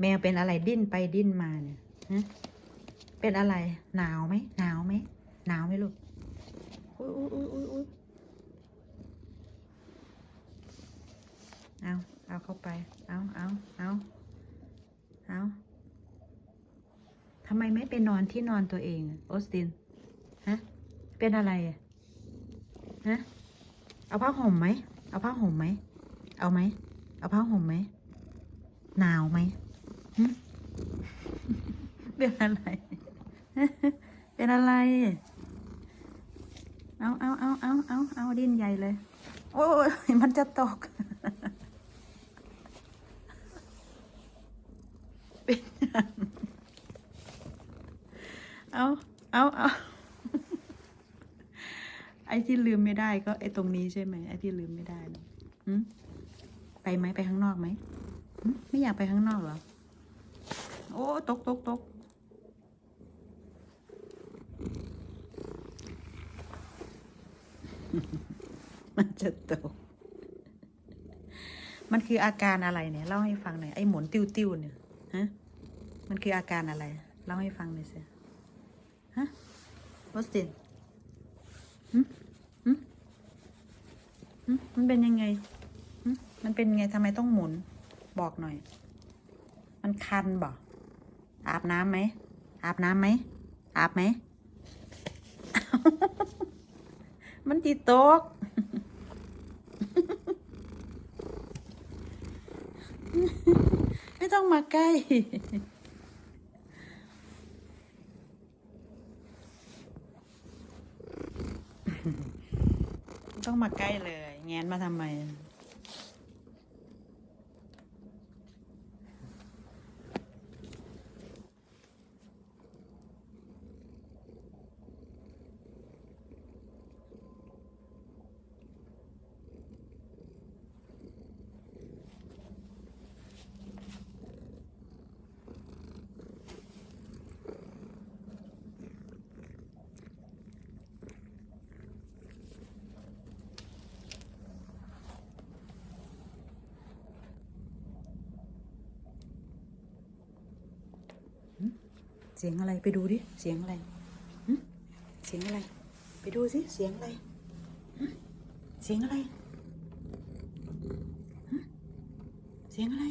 แมวเป็นอะไรดิ้นไปดิ้นมาเนี่ยเป็นอะไร หนาวไหมหนาวไหมหนาวไหมลูกอุ้ยอุ้ยอุ้ยอุ้ยอุ้ยเอาเอาเข้าไป เอาเอาเอาเอาทำไมไม่ไปนอนที่นอนตัวเองออสตินฮะเป็นอะไรอะฮะเอาผ้าห่มไหมเอาผ้าห่มไหมเอาไหมเอาผ้าห่มไหมหนาวไหม เป็นอะไร เป็นอะไร เอาเอาเอาเอาเอาเอาดิ้นใหญ่เลย โอ้ยมันจะตก เป็นยังเอาเอาเอาไอ้ที่ลืมไม่ได้ก็ไอ้ตรงนี้ใช่ไหมไอ้ที่ลืมไม่ได้นะไปไหมไปข้างนอกไหม ไม่อยากไปข้างนอกเหรอ โอ้ ตกตกตกมันจะตก มันคืออาการอะไรเนี่ย เล่าให้ฟังหน่อย ไอ้หมุนติ้วติ้วๆเนี่ย ฮะ มันคืออาการอะไร เล่าให้ฟังหน่อยสิฮะวอสตินหึหึหึมันเป็นยังไงหึมันเป็นยังไงทำไมต้องหมุน บอกหน่อย มันคันบ่ อาบน้ำไหม อาบน้ำไหม อาบไหม มันตีตกไม่ต้องมาใกล้ต้องมาใกล้เลย แงนมาทำไม เสียงอะไรไปดูดิ เสียงอะไรหึเสียงอะไร ไปดูสิเสียงอะไรหึเสียงอะไรหึเสียงอะไร